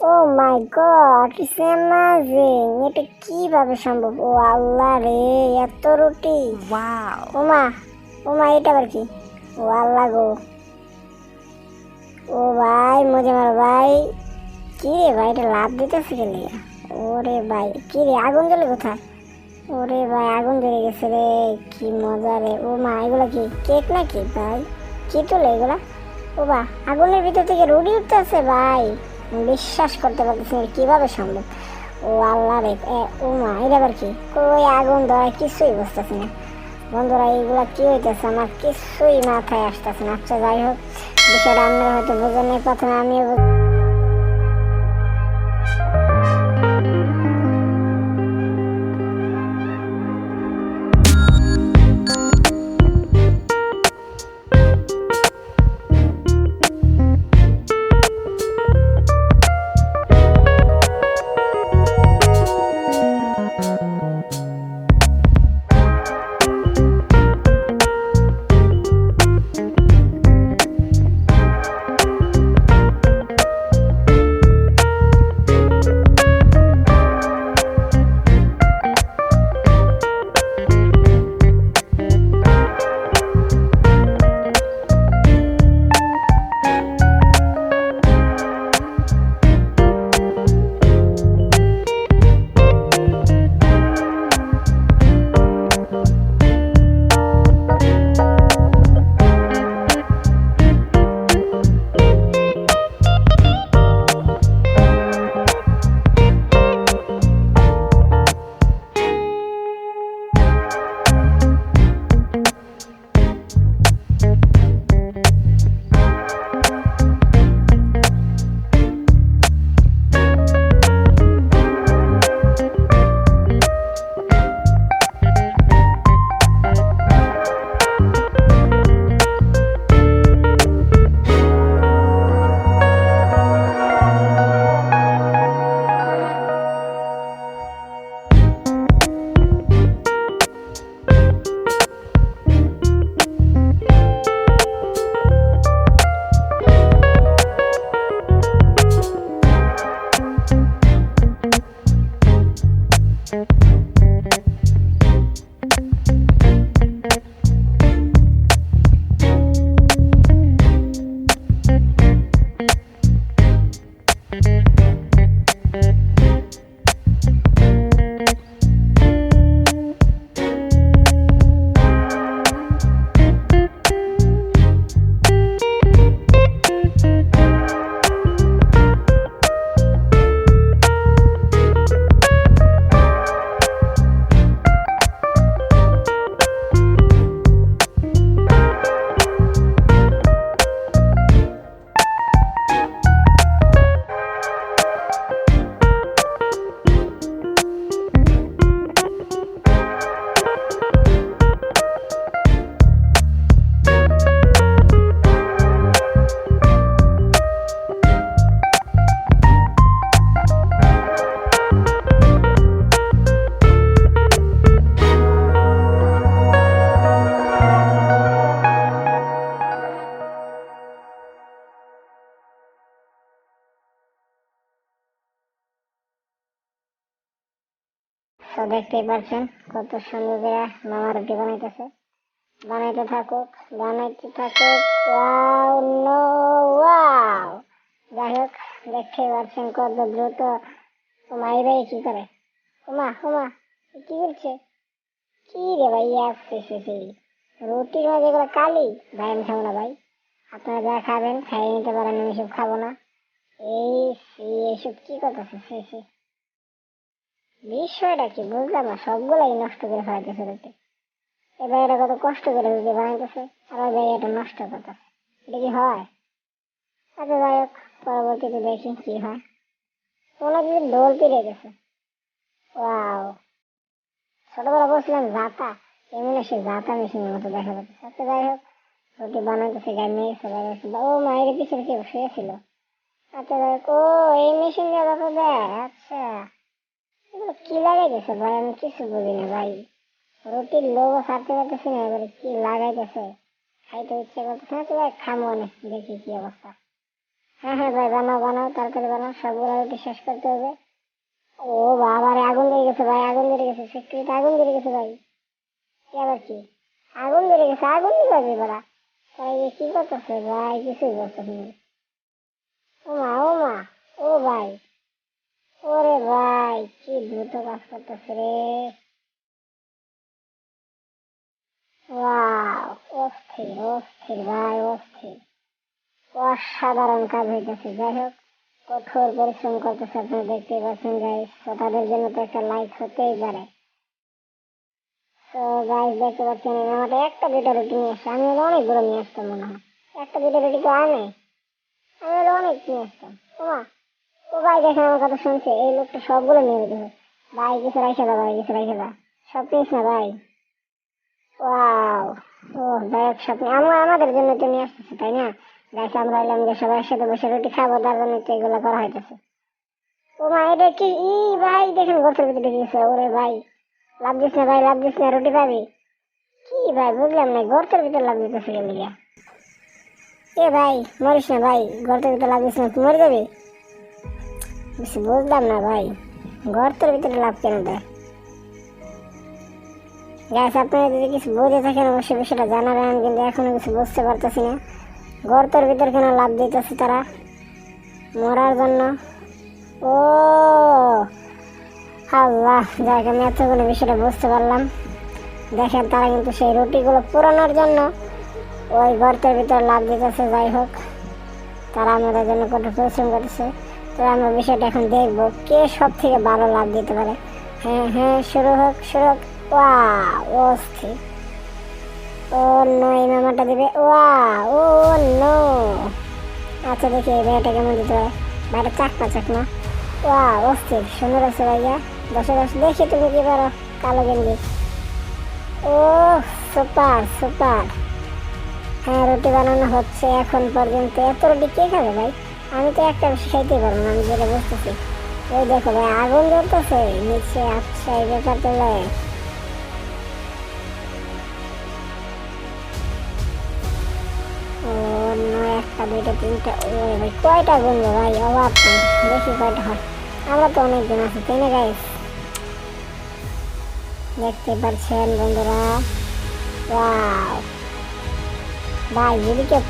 O my God it's amazing এটা কীভাবে সম্ভব? ও আল্লাহ রে এত রুটি। ওয়াও ওমা ওমা এটা আবার কি? ও আল্লাহ গো। ও ভাই মজা মার ভাই। কি রে ভাই এটা লাভ দিতেছে গেলে ওরে ভাই কি রে আগুন জ্বলে কোথায়? ওরে ভাই আগুন ধরে গেছে রে কি মজা রে। ও মা এগুলো কি কেক নাকি ভাই? কি তোলে এগুলা? ও বা আগুনের ভিতর থেকে রুটি উঠতেছে ভাই। বিশ্বাস করতে পারতেছি না, কীভাবে সম্ভব? ও আল্লাহ রে ও মা এটা আবার কি? কই আগুন ধরা কিছুই বুঝতেছি না। বন্ধুরা, এইগুলো কি হইতেছে? আমার কিছুই মাথায় আসতেছে না। আচ্ছা যাই হোক, বিষয়টা আপনারা হয়তো বোঝেন প্রথমে আমিও দেখতেই পাচ্ছেন কত সুন্দর করে মামা রুটি বানাইতেছে। বানাইতে থাকুক বানাইতে থাকুক যাই হোক, দেখতেই পাচ্ছেন কত দ্রুত। ওমা এই ভাই কি করে? ওমা ওমা কি করছে কি রে ভাই আসছে, সে রুটির মাঝে এগুলো কালি? ভাই, আমি খাব না ভাই। আপনারা যা খাবেন, খাইয়ে নিতে পারেন, আমি সব খাব না। এই এইসব কি সে সে। বিষয়টা কি বুঝলাম না, সবগুলাই নষ্ট করে ফেলাইতেছে এবার এটা কত কষ্ট করে বানাইতেছে আবার এটা নষ্ট করতেছে। এটা কি হয়? আচ্ছা যাই হোক, পরবর্তীতে দেখি কি হয়। ডোল গেছে। ওয়াও। ছোটবেলা বলছিলাম জাতা, এমনি সে জাতা মেশিনের মতো দেখা যাচ্ছে। আচ্ছা যাই হোক, রুটি বানাইতেছে গায়ে মেয়ে সবাই ও মায়ের পিছনে কেউ শুয়েছিল আচ্ছা যাই হোক, ও, এই মেশিন দেয় আচ্ছা। কি লাগাইতেছে ভাই? আমি কিছু বুঝি না, ভাই। রুটির লোগো ছাড়তে পারতেছি না, এবারে কি লাগাইতেছে? খাইতে ইচ্ছে করতেছে না তো ভাই খামো অনেক দেখি কি অবস্থা। হ্যাঁ হ্যাঁ ভাই, বানাও বানাও, তরকারি বানাও, সবগুলো রুটি শেষ করতে হবে। ও বাবা রে, আগুন ধরে গেছে, ভাই, আগুন ধরে গেছে ফ্যাক্টরিতে আগুন ধরে গেছে, ভাই? কি আবার কি? আগুন ধরে গেছে, আগুন দিবে বেড়া। তাই কি করতেছে, ভাই? কিছুই করতেছে না। ও মা ও মা, ও ভাই। ওরে ভাই, কি দ্রুত কাজ করতেছে রে। অস্থির অস্থির ভাই, অস্থির। অসাধারণ কাজ হইতেছে, যাই হোক, কঠোর পরিশ্রম করতেছে, আপনারা দেখতে পাচ্ছেন গাইস তো তাদের জন্য তো একটা লাইক হতেই পারে। তো গাইস দেখতে পাচ্ছেন মামাটা একটা দুইটা রুটি নিয়ে আসছে আমি হলে অনেকগুলো নিয়ে আসতাম মনে হয়। একটা দুইটা রুটি তো আনে? আমি অনেক নিয়ে আসতাম ভাই দেখেন আমার কথা শুনছে, এই লোকটা সবগুলো নিয়ে যেতে ভাই, কিছু রাইখে দাও, ভাই, কিছু রাইখে দাও। সব নিস না ভাই? ওয়াও, ও, যাই হোক, সব আমাদের জন্য তো নিয়ে আসতেছে, তাই না? গাছ আমরা এলাম যে সবাই একসাথে বসে রুটি খাব, তার জন্য তো এগুলো করা হইতেছে। ও মা, এটা কি? ই, ভাই, দেখেন গর্তের ভিতরে গেছে, ওরে ভাই। লাভ দিস না ভাই, লাভ দিস না, রুটি পাবি? কি ভাই, বুঝলাম না, গর্তের ভিতরে লাভ দিতেছে গেলে এ ভাই, মরিস না ভাই, গর্তের ভিতরে লাভ দিস না, তুই মরে যাবি? কিছু বুঝলাম না ভাই। গর্তের ভিতরে লাভ কেন দেয় গ্যাস আপনারা যদি কিছু বুঝে থাকেন, অবশ্যই বিষয়টা জানাবেন, কিন্তু এখনও কিছু বুঝতে পারতেছি না। গর্তের ভিতর কেন লাভ দিতেছে তারা? মরার জন্য? ও! আল্লাহ, যাক, আমি এতগুলো বিষয়টা বুঝতে পারলাম। দেখেন, তারা কিন্তু সেই রুটিগুলো পুরানোর জন্য ওই গর্তের ভিতরে লাভ দিতেছে, যাই হোক। তারা আমাদের জন্য কত পরিশ্রম করতেছে। তো আমরা বিষয়টা এখন দেখব কে সব থেকে ভালো লাভ দিতে পারে। হ্যাঁ হ্যাঁ শুরু হোক শুরু হোক। ওয়া অস্থির। ও নো, এই মামাটা দিবে। ওয়া ও নো। আচ্ছা দেখি এই ভাইটা কেমন দিতে পারে। ভাইটা চাকমা চাকমা। ওয়া অস্থির। সুন্দর আছে ভাইয়া। দশে দশ, দেখি তুমি কি পারো। কালো গেঞ্জি। ও, সুপার সুপার। হ্যাঁ রুটি বানানো হচ্ছে এখন পর্যন্ত। এত রুটি কে খাবে ভাই? আমি তো একটা বেশি খাইতে পারব না, আমি যেটা বুঝতেছি। ওই দেখো ভাই, আগুন জ্বলতেছে, নিচে আচ্ছা এই ব্যাপার একটা তিনটা ভাই কয়টা ভাই? অভাব দেখি কয়টা হয়। তো অনেকজন দেখতে বন্ধুরা?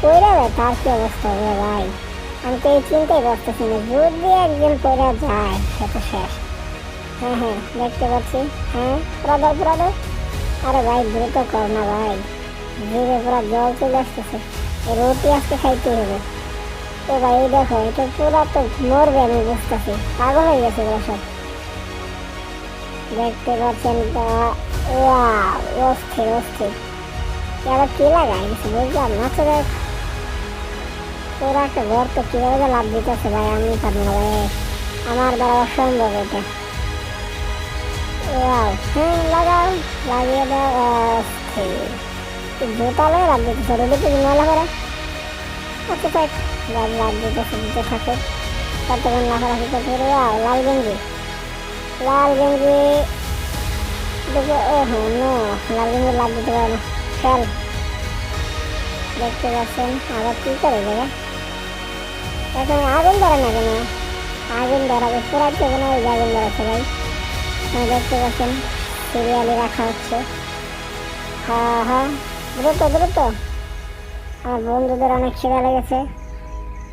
পড়ে তার কি অবস্থা হবে ভাই? আমি তো এই চিন্তাই করতেছি না। যদি একজন পড়ে যায়, সে তো শেষ। হ্যাঁ হ্যাঁ দেখতে পাচ্ছি। হ্যাঁ পুরাদর পুরাদর আরে ভাই, দ্রুত কর না ভাই। ধীরে পুরা জল চলে আসতেছে। রুটি আজকে খাইতে হবে। ও ভাই, এই দেখো এটা পুরা তো মরবে আমি বুঝতেছি। পাগল হয়ে গেছে এগুলো সব। দেখতে পাচ্ছেন অস্থির অস্থির। আবার কি লাগাই গেছে বুঝলাম না। তো পুরো একটা ঘর তো কীভাবে লাভ দিতেছে ভাই? আমি পারব না ভাই। আমার দ্বারা অসম্ভব এটা। হ্যাঁ লাগাও। লাগিয়ে দাও জুতা লাগে লাভ দিতেছে রোদে তো ময়লা আচ্ছা থাক দিতেছে কতক্ষণ লাফালাফি লাল গেঞ্জি। লাল গেঞ্জি। দেখো ও হ্যাঁ নো। লাল গেঞ্জি লাভ দিতে পারে না। খেল দেখতে পাচ্ছেন? আবার কি করে দেবে এখন আগুন ধরে না কেন? আগুন ধরাবে পুরাতে কোনো ওই আগুন ধরাচ্ছে ভাই। দেখতে পাচ্ছেন সিরিয়ালি রাখা হচ্ছে। হ্যাঁ হ্যাঁ দ্রুত দ্রুত। আমার বন্ধুদের অনেক খিদা লেগেছে।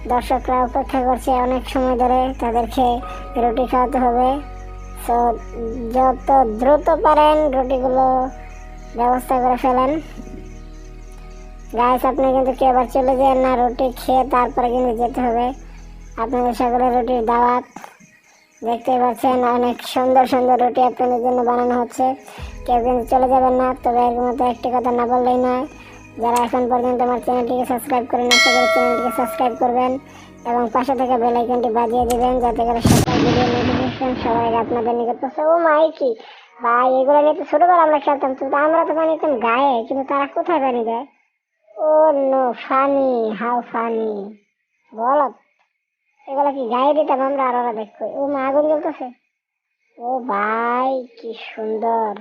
দর্শকরা অপেক্ষা করছে অনেক সময় ধরে তাদেরকে রুটি খাওয়াতে হবে। তো যত দ্রুত পারেন রুটিগুলো ব্যবস্থা করে ফেলেন। গাইস আপনি কিন্তু কেউ আবার চলে যান না, রুটি খেয়ে তারপরে কিন্তু যেতে হবে। আপনাদের সকলের রুটির দাওয়াত। দেখতে পাচ্ছেন, অনেক সুন্দর সুন্দর রুটি আপনাদের জন্য বানানো হচ্ছে। কেউ কিন্তু চলে যাবেন না, তবে এর মতো একটি কথা না বললেই নয়, যারা এখন পর্যন্ত আমার চ্যানেলটিকে সাবস্ক্রাইব করেন আশা করি চ্যানেলটিকে সাবস্ক্রাইব করবেন এবং পাশে থেকে বেল আইকনটি বাজিয়ে দিবেন, যাতে করে সকল ভিডিও নোটিফিকেশন আগে আপনাদের নিকট পৌঁছে। ও মাই কি? ভাই, এগুলো নিয়ে তো ছোটবেলা আমরা খেলতাম, কিন্তু আমরা তো বানিয়েতাম গায়ে, কিন্তু তারা কোথায় বানিয়ে দেয়? Oh no, funny how funny. বলো, এগুলো কি গায়ে দিতাম আমরা আর ও মা ও ভাই, কি সুন্দর।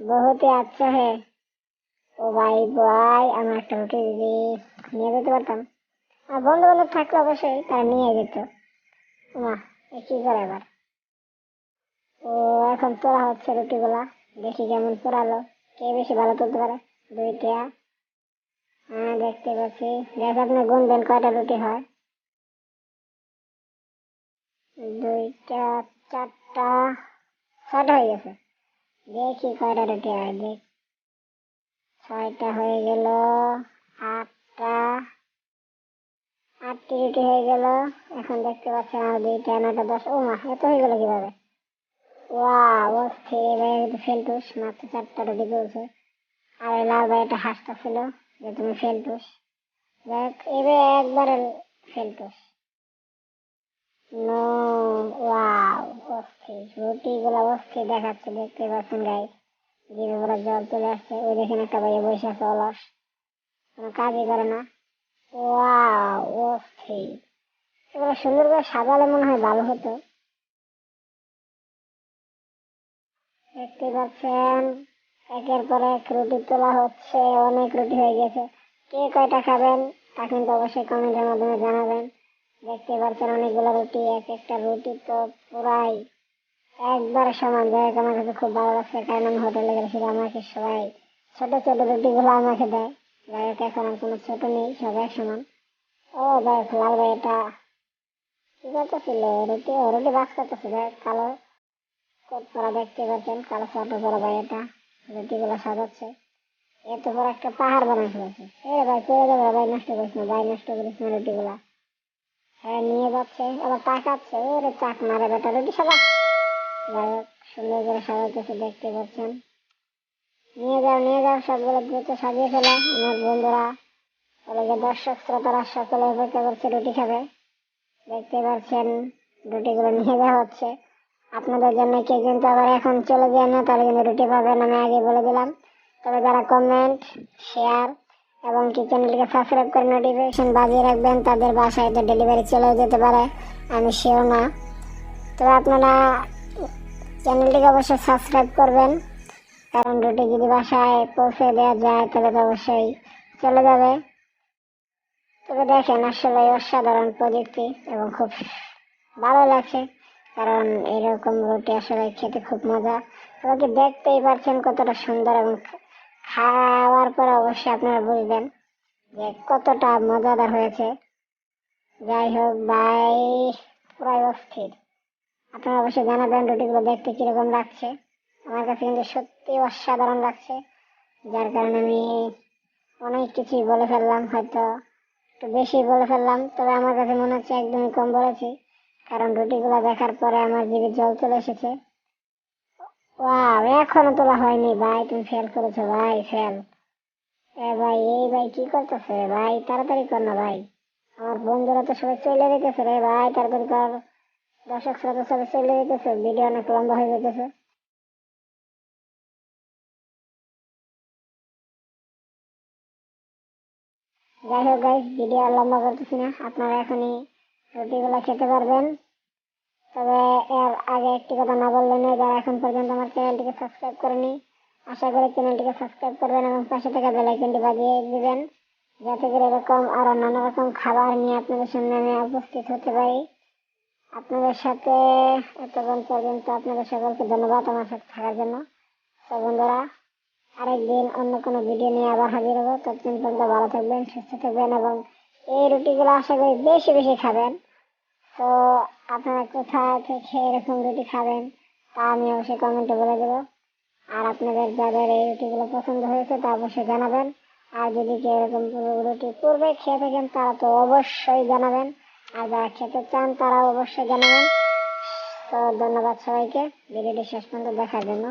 বহুত আচ্ছা হে। ও ভাই রুটি নিয়ে পারতাম। আর বন্ধু অবশ্যই নিয়ে মা কি করে এবার ও, এখন হচ্ছে রুটিগুলা দেখি কেমন পোড়ালো। কে বেশি ভালো তুলতে পারে? দুইটা। হ্যাঁ দেখতে পাচ্ছি। দেখ আপনি গুনবেন কয়টা রুটি হয়? দুইটা, চারটা, ছয়টা হয়ে গেছে। দেখি কয়টা রুটি হয়, দেখ। ছয়টা হয়ে গেল, আটটা, আটটি রুটি হয়ে গেল। এখন দেখতে পাচ্ছেন আর দুইটা, নয়টা দশ ও মা, এত হয়ে গেল কীভাবে? ওয়া অস্থির এবার ফেলটুস মাত্র চারটা রুটি চলছে আর লাল ভাই একটা হাসতেছিল। যে তুমি ফেলটুস দেখ, এবার একবারে ফেলটুস নো দেখাচ্ছে দেখতে পাচ্ছেন জল চলে আসছে। একটা বসে আছে কোনো কাজই করে না। সুন্দর করে সাজালে মনে হয় ভালো হতো। দেখতে পাচ্ছেন। একের পর এক রুটি তোলা হচ্ছে, অনেক রুটি হয়ে গেছে। কে কয়টা খাবেন, তা কিন্তু অবশ্যই কমেন্টের মাধ্যমে জানাবেন। দেখতে পাচ্ছেন অনেকগুলো রুটি, এক একটা রুটি তো পুরাই একবার সমান। যাই হোক, আমার কাছে খুব ভালো লাগছে, কারণ আমি হোটেলে গেছিলাম আমাকে সবাই ছোট ছোট রুটিগুলো আমাকে দেয়। যাই হোক, এখন আর কোনো ছোট নেই, সবাই সমান। ও দেখ লাল ভাই এটা কি করতেছিল? রুটি রুটি বাস করতেছে দেখ কালো কোট পরা দেখতে পাচ্ছেন, কালো ছোট বড় ভাই এটা। রুটিগুলো সাজাচ্ছে এত বড় একটা পাহাড় বানাই ফেলেছে। ভাই করে ভাই নষ্ট করিস না, ভাই নষ্ট করিস না হ্যাঁ নিয়ে যাচ্ছে, আবার তাকাচ্ছে চাক মারে বেটা রুটি সাজা যাই হোক, সুন্দর করে সাজাইতেছে দেখতে পাচ্ছেন। নিয়ে যাও নিয়ে যাও, সবগুলো দ্রুত সাজিয়ে ফেলো। আমার বন্ধুরা ওদিকে দর্শক, শ্রোতারা সকলে অপেক্ষা করছে, রুটি খাবে। দেখতে পাচ্ছেন, রুটিগুলো নিয়ে যাওয়া হচ্ছে। আপনাদের জন্য কেউ কিন্তু আবার এখন চলে যায় না, তাহলে কিন্তু রুটি পাবেন আমি আগে বলে দিলাম। তবে যারা কমেন্ট শেয়ার এবং কি চ্যানেলটিকে সাবস্ক্রাইব করে নোটিফিকেশন বাজিয়ে রাখবেন, তাদের বাসায় তো ডেলিভারি চলেও যেতে পারে, আমি শিওর না। তবে আপনারা চ্যানেলটিকে অবশ্যই সাবস্ক্রাইব করবেন, কারণ রুটি যদি বাসায় পৌঁছে দেওয়া যায়, তাহলে তো অবশ্যই চলে যাবে। তবে দেখেন আসলে অসাধারণ প্রযুক্তি এবং খুব ভালো লাগছে। কারণ এরকম রুটি আসলে খেতে খুব মজা। তবে দেখতেই পাচ্ছেন কতটা সুন্দর এবং খাওয়ার পরে অবশ্যই আপনারা বুঝবেন যে কতটা মজাদার হয়েছে। যাই হোক ভাই, পুরাই অস্থির। আপনারা অবশ্যই জানাবেন রুটিগুলো দেখতে কীরকম লাগছে। আমার কাছে কিন্তু সত্যি অসাধারণ লাগছে। যার কারণে আমি অনেক কিছুই বলে ফেললাম, হয়তো একটু বেশি বলে ফেললাম, তবে আমার কাছে মনে হচ্ছে একদমই কম বলেছি। কারণ রুটিগুলো দেখার পরে আমার জিভে জল চলে এসেছে। এখনও তোলা হয়নি ভাই, তুমি ফেল করেছ ভাই ফেল এ ভাই, এই ভাই কি করতেছে? ভাই, তাড়াতাড়ি কর না ভাই। আমার বন্ধুরা তো সবাই চলে যেতেছে রে ভাই, তাড়াতাড়ি কর। দর্শক শ্রোতা সবাই চলে যেতেছে, ভিডিও অনেক লম্বা হয়ে যেতেছে। যাই হোক গাইস ভিডিও লম্বা করতেছি না, আপনারা এখনই রুটিগুলো খেতে পারবেন। তবে এর আগে একটি কথা না বললে নয়, যারা এখন পর্যন্ত আমার চ্যানেলটিকে সাবস্ক্রাইব করেনি, আশা করি চ্যানেলটিকে সাবস্ক্রাইব করবেন এবং পাশে থাকা বেল আইকনটি বাজিয়ে দিবেন, যাতে করে এরকম আরও নানা রকম খাবার নিয়ে আপনাদের সামনে আমি উপস্থিত হতে পারি। আপনাদের সাথে এতক্ষণ পর্যন্ত আপনাদের সকলকে ধন্যবাদ আমার সাথে থাকার জন্য। তো বন্ধুরা, আরেকদিন অন্য কোনো ভিডিও নিয়ে আবার হাজির হব। ততদিন পর্যন্ত ভালো থাকবেন, সুস্থ থাকবেন এবং এই রুটিগুলো আশা করি বেশি বেশি খাবেন। তো আপনারা কোথায় থেকে এরকম রুটি খাবেন, তা আমি অবশ্যই কমেন্টে বলে দেবো। আর আপনাদের যাদের এই রুটিগুলো পছন্দ হয়েছে, তা অবশ্যই জানাবেন। আর যদি কেউ এরকম রুটি পূর্বে খেয়ে থাকেন, তারা তো অবশ্যই জানাবেন। আর যারা খেতে চান তারা অবশ্যই জানাবেন। তো ধন্যবাদ সবাইকে। ভিডিওটি শেষ পর্যন্ত দেখার জন্য।